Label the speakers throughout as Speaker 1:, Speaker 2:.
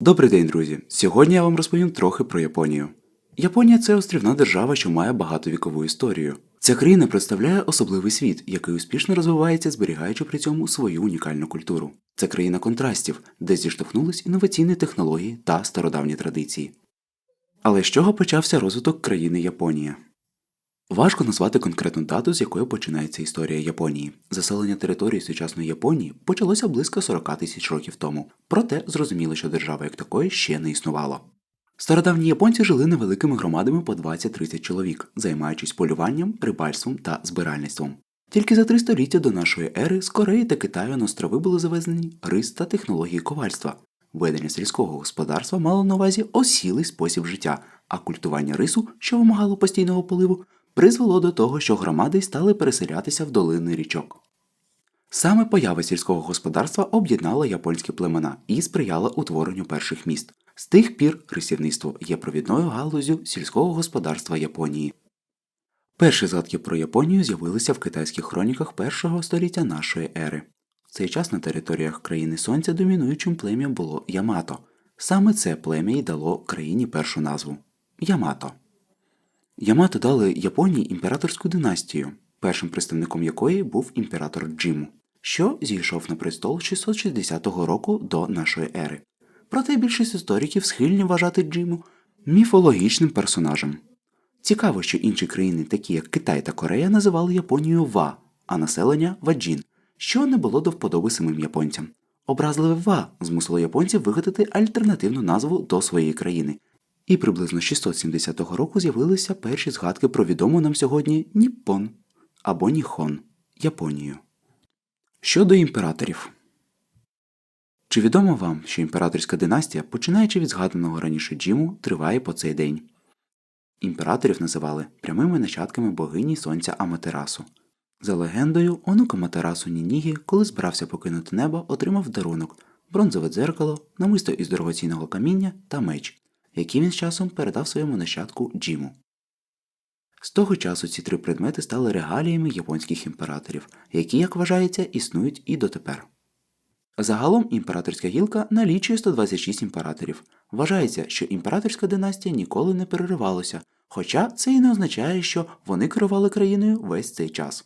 Speaker 1: Добрий день, друзі! Сьогодні я вам розповім трохи про Японію. Японія це острівна держава, що має багатовікову історію. Ця країна представляє особливий світ, який успішно розвивається, зберігаючи при цьому свою унікальну культуру. Це країна контрастів, де зіштовхнулись інноваційні технології та стародавні традиції. Але з чого почався розвиток країни Японія? Важко назвати конкретну дату, з якої починається історія Японії. Заселення території сучасної Японії почалося близько 40 тисяч років тому, проте зрозуміло, що держава як такої ще не існувала. Стародавні японці жили невеликими громадами по 20-30 чоловік, займаючись полюванням, рибальством та збиральництвом. Тільки за три століття до нашої ери з Кореї та Китаю на острови були завезені рис та технології ковальства. Ведення сільського господарства мало на увазі осілий спосіб життя, а культування рису, що вимагало постійного поливу, призвело до того, що громади стали переселятися в долини річок. Саме поява сільського господарства об'єднала японські племена і сприяла утворенню перших міст. З тих пір рисівництво є провідною галузю сільського господарства Японії. Перші згадки про Японію з'явилися в китайських хроніках першого століття нашої ери. В цей час на територіях країни Сонця домінуючим плем'ям було Ямато. Саме це плем'я й дало країні першу назву Ямато. Ямато дали Японії імператорську династію, першим представником якої був імператор Джиму, що зійшов на престол 660 року до нашої ери. Проте більшість істориків схильні вважати Джиму міфологічним персонажем. Цікаво, що інші країни, такі як Китай та Корея, називали Японію Ва, а населення Ваджін, що не було до вподоби самим японцям. Образливе Ва змусило японців вигадати альтернативну назву до своєї країни. І приблизно 670 року з'явилися перші згадки про відому нам сьогодні Ніппон або Ніхон Японію. Щодо імператорів. Чи відомо вам, що імператорська династія, починаючи від згаданого раніше Джіму, триває по цей день? Імператорів називали прямими нащадками богині сонця Аматерасу. За легендою, онук Аматерасу Нінігі, коли збирався покинути небо, отримав дарунок бронзове дзеркало, намисто із дорогоцінного каміння та меч, які він з часом передав своєму нащадку Джіму. З того часу ці три предмети стали регаліями японських імператорів, які, як вважається, існують і дотепер. Загалом імператорська гілка налічує 126 імператорів. Вважається, що імператорська династія ніколи не переривалася, хоча це і не означає, що вони керували країною весь цей час.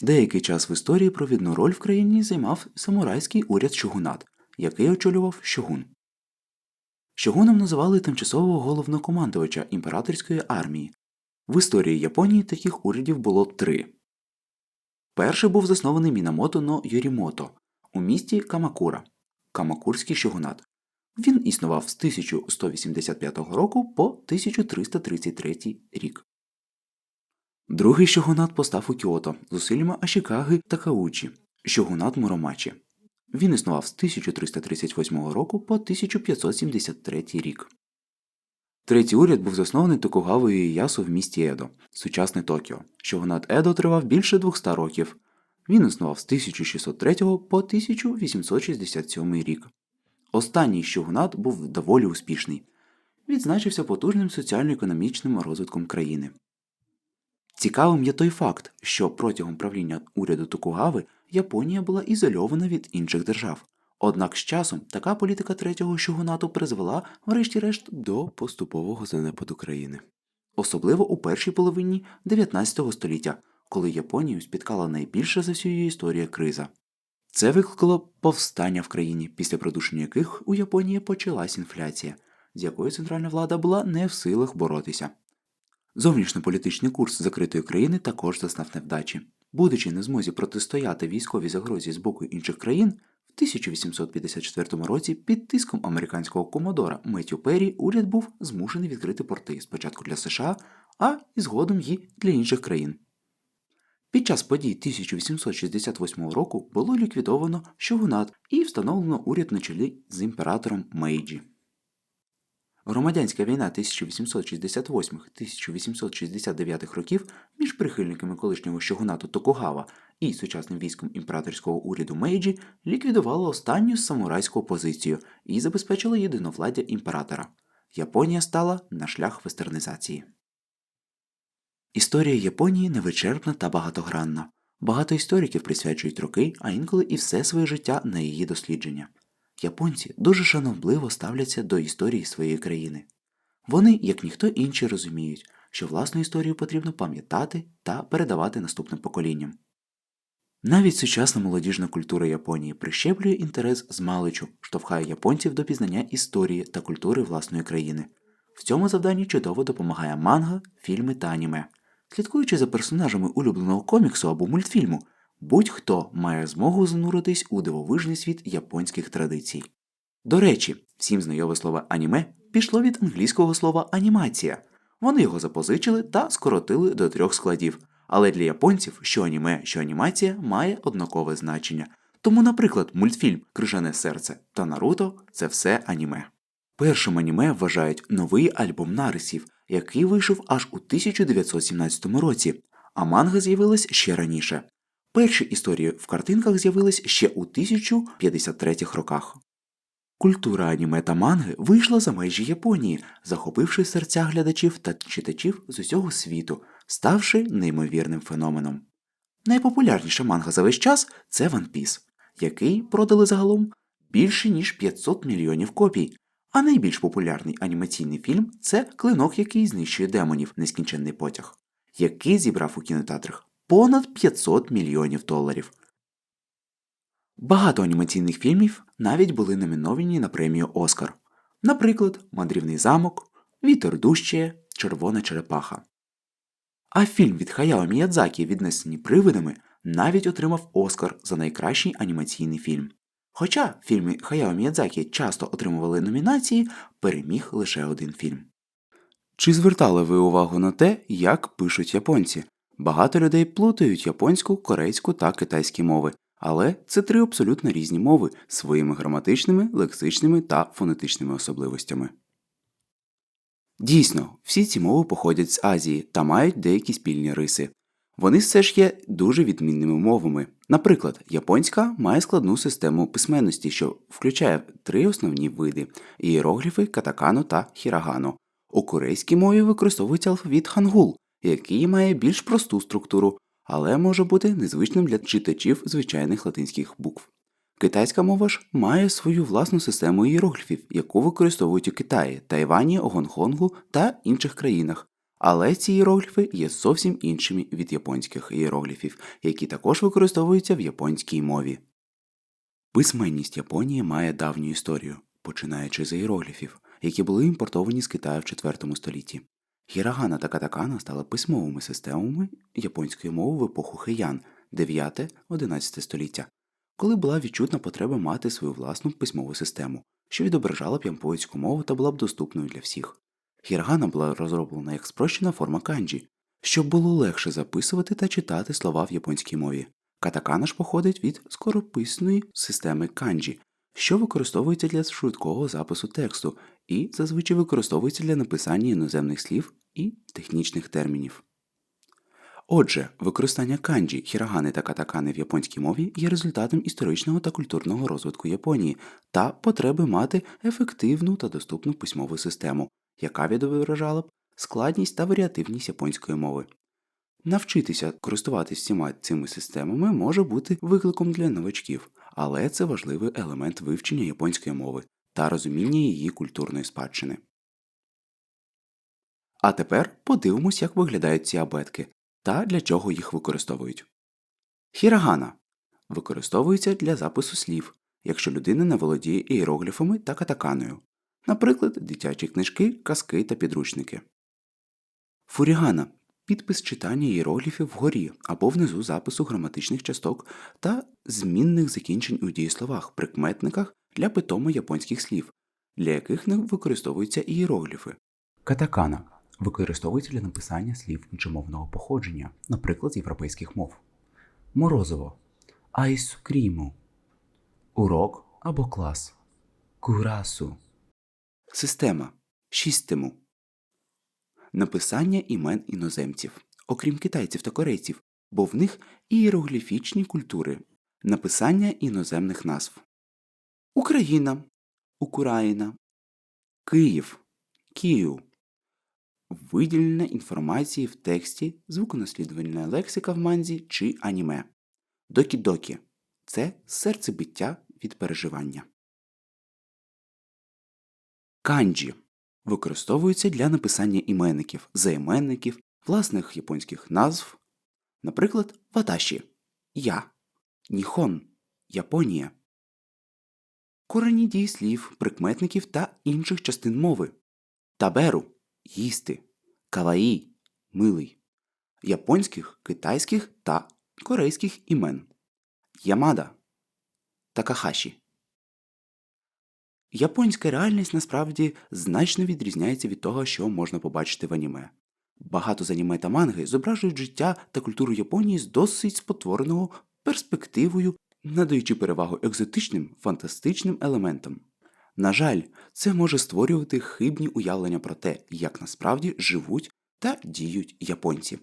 Speaker 1: Деякий час в історії провідну роль в країні займав самурайський уряд Шогунат, який очолював Шогун. Шогуном називали тимчасового головнокомандувача імператорської армії. В історії Японії таких урядів було три. Перший був заснований Мінамото но Йорімото у місті Камакура, Камакурський шогунат. Він існував з 1185 року по 1333 рік. Другий шогунат постав у Кіото з Ашікаги та Каучі, шогунат Муромачі. Він існував з 1338 року по 1573 рік. Третій уряд був заснований Токугавою Іясу в місті Едо, сучасне Токіо. Шогунат Едо тривав більше 200 років. Він існував з 1603 по 1867 рік. Останній шогунат був доволі успішний, відзначився потужним соціально-економічним розвитком країни. Цікавим є той факт, що протягом правління уряду Токугави Японія була ізольована від інших держав. Однак з часом така політика третього шогунату призвела, врешті-решт, до поступового занепаду країни. Особливо у першій половині 19 століття, коли Японію спіткала найбільша за всю її історію криза. Це викликало повстання в країні, після придушення яких у Японії почалась інфляція, з якою центральна влада була не в силах боротися. Зовнішньополітичний курс закритої країни також зазнав невдачі. Будучи не змозі протистояти військовій загрозі з боку інших країн, в 1854 році під тиском американського комодора Меттю Перрі уряд був змушений відкрити порти спочатку для США, а і згодом й для інших країн. Під час подій 1868 року було ліквідовано шогунат і встановлено уряд на чолі з імператором Мейджі. Громадянська війна 1868-1869 років між прихильниками колишнього шогунату Токугава і сучасним військом імператорського уряду Мейджі ліквідувала останню самурайську опозицію і забезпечила єдиновладдя імператора. Японія стала на шлях вестернізації. Історія Японії невичерпна та багатогранна. Багато істориків присвячують роки, а інколи і все своє життя на її дослідження. Японці дуже шанобливо ставляться до історії своєї країни. Вони, як ніхто інший, розуміють, що власну історію потрібно пам'ятати та передавати наступним поколінням. Навіть сучасна молодіжна культура Японії прищеплює інтерес з маличу, штовхає японців до пізнання історії та культури власної країни. В цьому завданні чудово допомагає манга, фільми та аніме. Слідкуючи за персонажами улюбленого коміксу або мультфільму, будь-хто має змогу зануритись у дивовижний світ японських традицій. До речі, всім знайоме слово аніме пішло від англійського слова анімація. Вони його запозичили та скоротили до трьох складів. Але для японців що аніме, що анімація має однакове значення. Тому, наприклад, мультфільм Крижане серце та Наруто це все аніме. Першим аніме вважають новий альбом нарисів, який вийшов аж у 1917 році, а манга з'явилась ще раніше. Перші історії в картинках з'явились ще у 1053 роках. Культура аніме та манги вийшла за межі Японії, захопивши серця глядачів та читачів з усього світу, ставши неймовірним феноменом. Найпопулярніша манга за весь час це One Piece, який продали загалом більше ніж 500 мільйонів копій. А найбільш популярний анімаційний фільм це клинок, який знищує демонів нескінченний потяг, який зібрав у кінотеатрах понад 500 мільйонів доларів. Багато анімаційних фільмів навіть були номіновані на премію Оскар. Наприклад, Мандрівний замок, Вітер дужчає, Червона черепаха. А фільм від Хаяо Міядзакі, віднесені привидами, навіть отримав Оскар за найкращий анімаційний фільм. Хоча фільми Хаяо Міядзакі часто отримували номінації, переміг лише один фільм. Чи звертали ви увагу на те, як пишуть японці? Багато людей плутають японську, корейську та китайські мови, але це три абсолютно різні мови своїми граматичними, лексичними та фонетичними особливостями. Дійсно, всі ці мови походять з Азії та мають деякі спільні риси. Вони все ж є дуже відмінними мовами. Наприклад, японська має складну систему письменності, що включає три основні види ієрогліфи, катакану та хірагану. У корейській мові використовується алфавіт хангул, який має більш просту структуру, але може бути незвичним для читачів звичайних латинських букв. Китайська мова ж має свою власну систему ієрогліфів, яку використовують у Китаї, Тайвані, Гонконгу та інших країнах. Але ці іерогліфи є зовсім іншими від японських іерогліфів, які також використовуються в японській мові. Письменність Японії має давню історію, починаючи з іерогліфів, які були імпортовані з Китаю в IV столітті. Хірагана та катакана стали письмовими системами японської мови в епоху Хеян 9-11 століття, коли була відчутна потреба мати свою власну письмову систему, що відображала б японську мову та була б доступною для всіх. Хірагана була розроблена як спрощена форма канджі, щоб було легше записувати та читати слова в японській мові. Катакана ж походить від скорописної системи канджі, що використовується для швидкого запису тексту і зазвичай використовується для написання іноземних слів і технічних термінів. Отже, використання канджі, хірагани та катакани в японській мові є результатом історичного та культурного розвитку Японії та потреби мати ефективну та доступну письмову систему, яка відображала б складність та варіативність японської мови. Навчитися користуватися всіма цими системами може бути викликом для новачків, але це важливий елемент вивчення японської мови та розуміння її культурної спадщини. А тепер подивимось, як виглядають ці абетки та для чого їх використовують. Хірагана використовується для запису слів, якщо людина не володіє іерогліфами та катаканою, наприклад, дитячі книжки, казки та підручники. Фурігана підпис читання іерогліфів вгорі або внизу запису граматичних часток та змінних закінчень у дієсловах, прикметниках для питомо японських слів, для яких не використовуються ієрогліфи. Катакана використовується для написання слів іншомовного походження, наприклад, з європейських мов. Морозиво. Айскріму, урок або клас, курасу, система. Шістему, написання імен іноземців, окрім китайців та корейців, бо в них ієрогліфічні культури, написання іноземних назв. Україна. Україна, Київ. Київ виділення інформації в тексті, звуконаслідувальна лексика в манзі чи аніме. Докі-докі це серцебиття від переживання. Канджі використовуються для написання іменників, займенників, власних японських назв, наприклад, ваташі я, ніхон Японія. Корені дієслів, прикметників та інших частин мови. Таберу їсти, каваї милий, японських, китайських та корейських імен. Ямада Такахаші. Японська реальність насправді значно відрізняється від того, що можна побачити в аніме. Багато з аніме та манги зображують життя та культуру Японії з досить спотвореного перспективою, надаючи перевагу екзотичним фантастичним елементам. На жаль, це може створювати хибні уявлення про те, як насправді живуть та діють японці.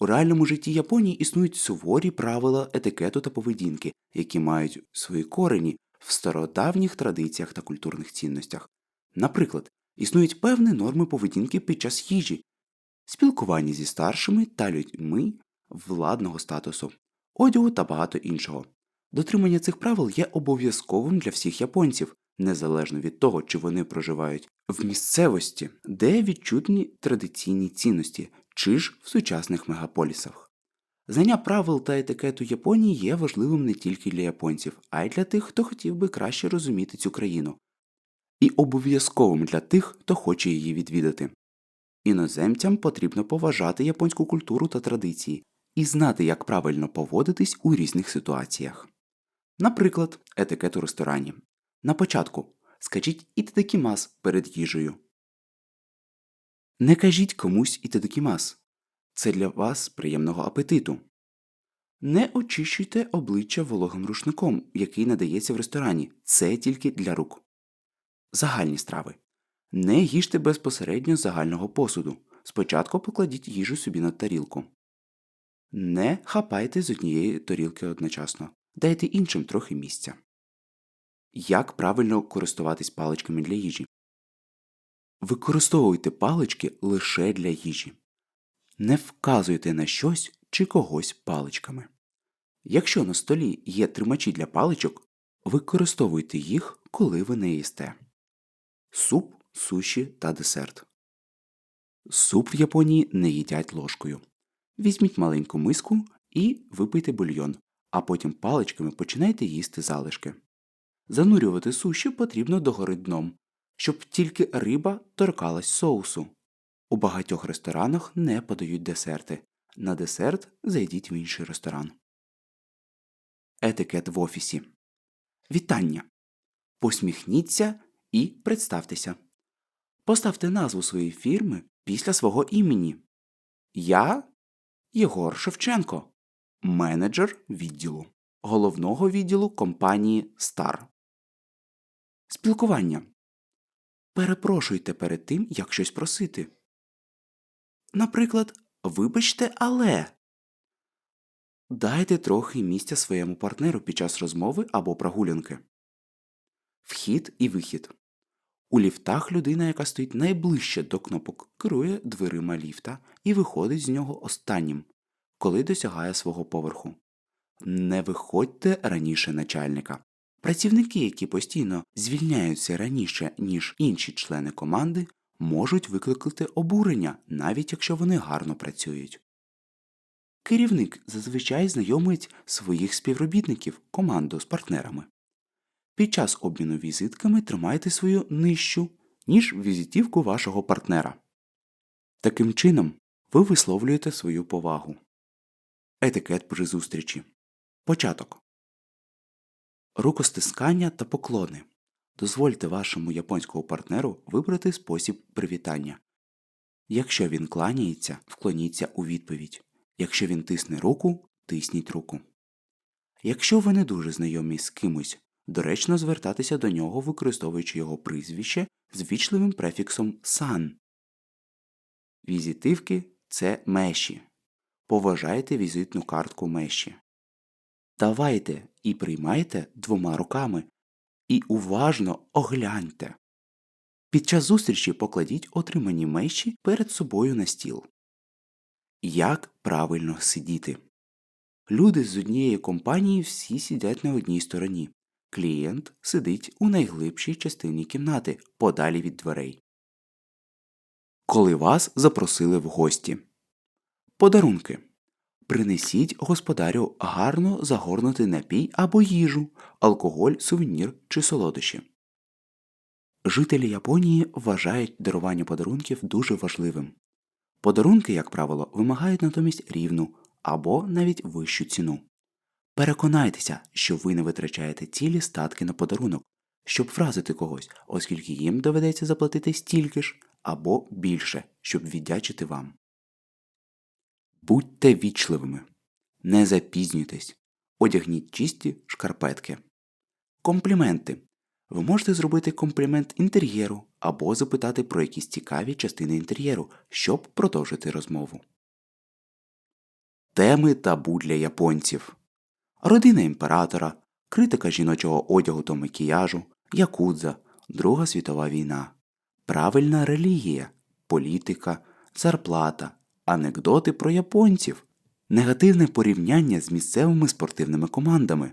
Speaker 1: У реальному житті Японії існують суворі правила етикету та поведінки, які мають свої корені в стародавніх традиціях та культурних цінностях. Наприклад, існують певні норми поведінки під час їжі, спілкування зі старшими та людьми владного статусу, одягу та багато іншого. Дотримання цих правил є обов'язковим для всіх японців, незалежно від того, чи вони проживають в місцевості, де відчутні традиційні цінності, чи ж в сучасних мегаполісах. Знання правил та етикету Японії є важливим не тільки для японців, а й для тих, хто хотів би краще розуміти цю країну, і обов'язковим для тих, хто хоче її відвідати. Іноземцям потрібно поважати японську культуру та традиції і знати, як правильно поводитись у різних ситуаціях. Наприклад, етикет у ресторані. На початку скажіть ітедекімас перед їжею. Не кажіть комусь ітедекімас. Це для вас приємного апетиту. Не очищуйте обличчя вологим рушником, який надається в ресторані. Це тільки для рук. Загальні страви. Не їжте безпосередньо з загального посуду. Спочатку покладіть їжу собі на тарілку. Не хапайте з однієї тарілки одночасно. Дайте іншим трохи місця. Як правильно користуватись паличками для їжі? Використовуйте палички лише для їжі. Не вказуйте на щось чи когось паличками. Якщо на столі є тримачі для паличок, використовуйте їх, коли ви не їсте. Суп, суші та десерт. Суп в Японії не їдять ложкою. Візьміть маленьку миску і випийте бульйон, а потім паличками починайте їсти залишки. Занурювати суші потрібно догори дном, щоб тільки риба торкалась соусу. У багатьох ресторанах не подають десерти. На десерт зайдіть в інший ресторан. Етикет в офісі. Вітання. Посміхніться і представтеся. Поставте назву своєї фірми після свого імені. Я Єгор Шевченко, менеджер відділу, головного відділу компанії Стар. Спілкування. Перепрошуйте перед тим, як щось просити. Наприклад, вибачте, але дайте трохи місця своєму партнеру під час розмови або прогулянки. Вхід і вихід. У ліфтах людина, яка стоїть найближче до кнопок, керує дверима ліфта і виходить з нього останнім, коли досягає свого поверху. Не виходьте раніше начальника. Працівники, які постійно звільняються раніше, ніж інші члени команди, можуть викликати обурення, навіть якщо вони гарно працюють. Керівник зазвичай знайомить своїх співробітників команду з партнерами. Під час обміну візитками тримайте свою нижчу, ніж візитівку вашого партнера. Таким чином, ви висловлюєте свою повагу. Етикет при зустрічі. Початок. Рукостискання та поклони. Дозвольте вашому японському партнеру вибрати спосіб привітання. Якщо він кланяється, вклоніться у відповідь. Якщо він тисне руку, тисніть руку. Якщо ви не дуже знайомі з кимось, доречно звертатися до нього, використовуючи його прізвище з вічливим префіксом сан. Візитивки це меші. Поважайте візитну картку меші. Давайте і приймайте двома руками і уважно огляньте. Під час зустрічі покладіть отримані меші перед собою на стіл. Як правильно сидіти? Люди з однієї компанії всі сидять на одній стороні. Клієнт сидить у найглибшій частині кімнати, подалі від дверей. Коли вас запросили в гості. Подарунки. Принесіть господарю гарно загорнутий напій або їжу, алкоголь, сувенір чи солодощі. Жителі Японії вважають дарування подарунків дуже важливим. Подарунки, як правило, вимагають натомість рівну або навіть вищу ціну. Переконайтеся, що ви не витрачаєте цілі статки на подарунок, щоб вразити когось, оскільки їм доведеться заплатити стільки ж або більше, щоб віддячити вам. Будьте вічливими. Не запізнюйтесь. Одягніть чисті шкарпетки. Компліменти. Ви можете зробити комплімент інтер'єру або запитати про якісь цікаві частини інтер'єру, щоб продовжити розмову. Теми табу для японців Родина імператора, критика жіночого одягу та макіяжу, якудза, Друга світова війна, правильна релігія, політика, зарплата, анекдоти про японців, негативне порівняння з місцевими спортивними командами,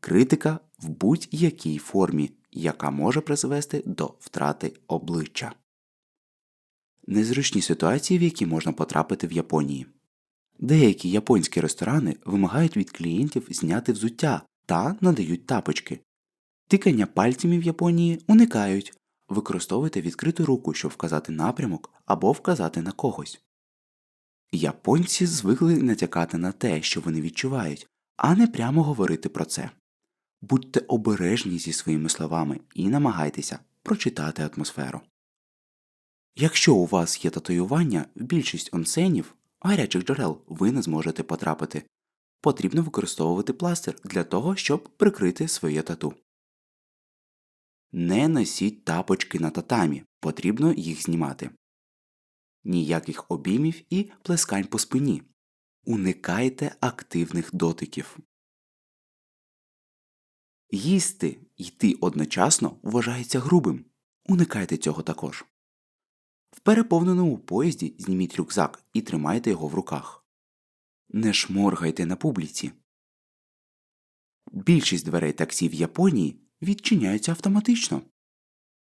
Speaker 1: критика в будь-якій формі, яка може призвести до втрати обличчя. Незручні ситуації, в які можна потрапити в Японії. Деякі японські ресторани вимагають від клієнтів зняти взуття та надають тапочки. Тикання пальцями в Японії уникають, використовуйте відкриту руку, щоб вказати напрямок або вказати на когось. Японці звикли натякати на те, що вони відчувають, а не прямо говорити про це. Будьте обережні зі своїми словами і намагайтеся прочитати атмосферу. Якщо у вас є татуювання, більшість онсенів гарячих джерел ви не зможете потрапити. Потрібно використовувати пластир для того, щоб прикрити своє тату. Не носіть тапочки на татамі, потрібно їх знімати. Ніяких обіймів і плескань по спині. Уникайте активних дотиків. Їсти йти одночасно вважається грубим. Уникайте цього також. В переповненому поїзді зніміть рюкзак і тримайте його в руках. Не шморгайте на публіці. Більшість дверей таксі в Японії відчиняються автоматично.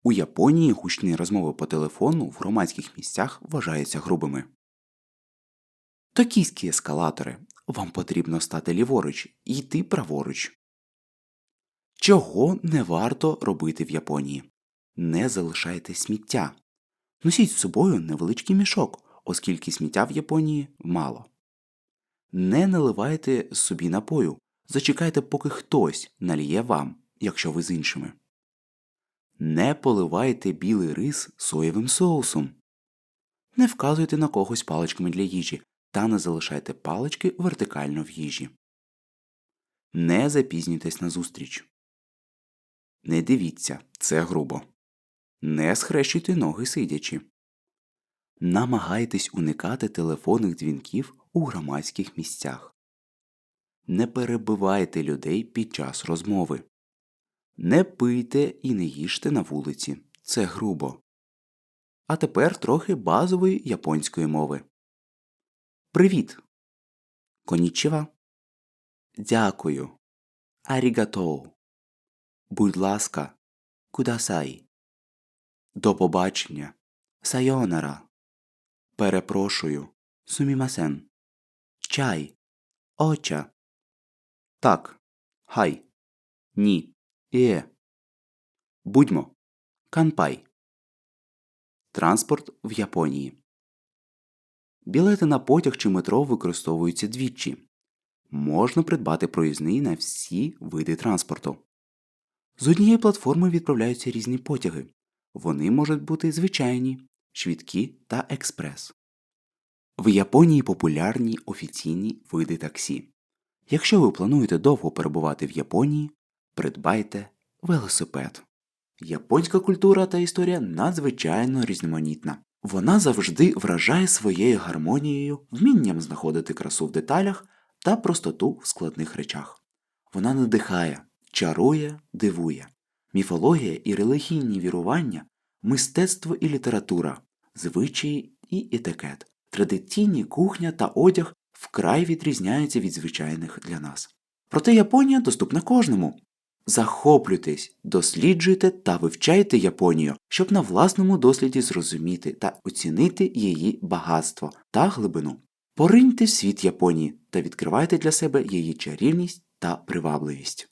Speaker 1: У Японії гучні розмови по телефону в громадських місцях вважаються грубими. Токійські ескалатори. Вам потрібно стати ліворуч і йти праворуч. Чого не варто робити в Японії? Не залишайте сміття. Носіть з собою невеличкий мішок, оскільки сміття в Японії мало. Не наливайте собі напою. Зачекайте, поки хтось наліє вам, якщо ви з іншими. Не поливайте білий рис соєвим соусом. Не вказуйте на когось паличками для їжі та не залишайте палички вертикально в їжі. Не запізнюйтесь на зустріч. Не дивіться, це грубо. Не схрещуйте ноги сидячи. Намагайтесь уникати телефонних дзвінків у громадських місцях. Не перебивайте людей під час розмови. Не пийте і не їжте на вулиці. Це грубо. А тепер трохи базової японської мови. Привіт. Конічева. Дякую. Арігато. Будь ласка, кудасай. До побачення. Сайонара. Перепрошую. Сумімасен. Чай. Оча. Так. Хай. Ні. Іє. Будьмо. Канпай. Транспорт в Японії. Білети на потяг чи метро використовуються двічі. Можна придбати проїзний на всі види транспорту. З однієї платформи відправляються різні потяги. Вони можуть бути звичайні, швидкі та експрес. В Японії популярні офіційні види таксі. Якщо ви плануєте довго перебувати в Японії, придбайте велосипед. Японська культура та історія надзвичайно різноманітна. Вона завжди вражає своєю гармонією, вмінням знаходити красу в деталях та простоту в складних речах. Вона надихає, чарує, дивує. Міфологія і релігійні вірування, мистецтво і література, звичаї і етикет, традиційні кухня та одяг вкрай відрізняються від звичайних для нас. Проте Японія доступна кожному. Захоплюйтесь, досліджуйте та вивчайте Японію, щоб на власному досліді зрозуміти та оцінити її багатство та глибину. Пориньте в світ Японії та відкривайте для себе її чарівність та привабливість.